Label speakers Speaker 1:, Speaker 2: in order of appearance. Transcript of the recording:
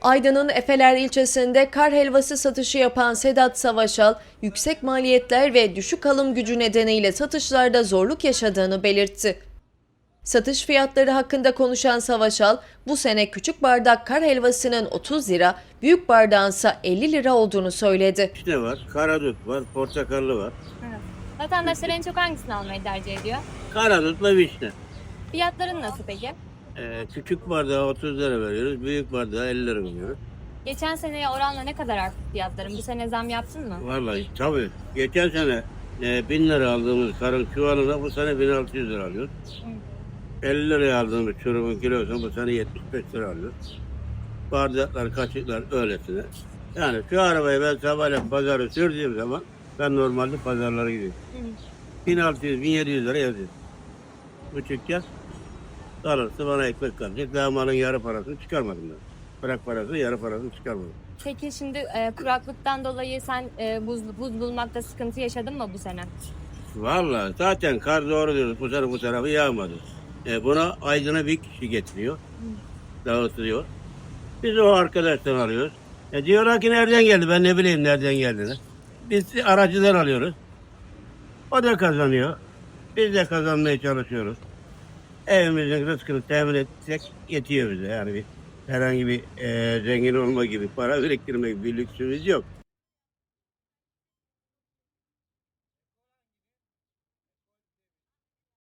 Speaker 1: Aydın'ın Efeler ilçesinde kar helvası satışı yapan Sedat Savaşal, yüksek maliyetler ve düşük alım gücü nedeniyle satışlarda zorluk yaşadığını belirtti. Satış fiyatları hakkında konuşan Savaşal, bu sene küçük bardak kar helvasının 30 lira, büyük bardağınsa 50 lira olduğunu söyledi.
Speaker 2: Ne var? Karadut var, portakallı var.
Speaker 3: Vatandaşlar en çok hangisini almayı tercih ediyor?
Speaker 2: Karadutla vişne.
Speaker 3: Fiyatların nasıl peki?
Speaker 2: Ee, küçük bardağı 30 lira veriyoruz, büyük bardağı 50 lira veriyoruz.
Speaker 3: Geçen seneye oranla ne kadar arttı fiyatların? Bu sene zam yaptın mı?
Speaker 2: Vallahi tabii. Geçen sene e, 1000 lira aldığımız karın çuvalına bu sene 1600 lira alıyoruz. 50 liraya aldığımız çurumun kilosunu bu sene 75 lira alıyoruz. Bardaklar, kaşıklar öylesine. Yani şu arabayı ben sabahleyin pazarı sürdüğüm zaman ben normalde pazarlara gidiyorum. 1600-1700 lira yazıyor. Bu çıkacağız. Kalırsa bana ekmek kalacak. Daha malın yarı parasını çıkarmadım ben. Bırak parasını yarı parasını çıkarmadım.
Speaker 3: Peki şimdi e, kuraklıktan dolayı sen e, buz, buz bulmakta sıkıntı yaşadın mı bu sene?
Speaker 2: Vallahi zaten kar doğru diyoruz. Bu sene bu tarafı yağmadı. E, buna Aydın'a bir kişi getiriyor. Dağıtılıyor. Biz o arkadaştan alıyoruz. E, diyorlar ki nereden geldi? Ben ne bileyim nereden geldiğini. Biz aracıdan alıyoruz. O da kazanıyor. Biz de kazanmaya çalışıyoruz. Evimizin rızkını temin etsek yetiyor bize. Yani bir, herhangi bir e, zengin olma gibi, para biriktirme gibi bir lüksümüz yok.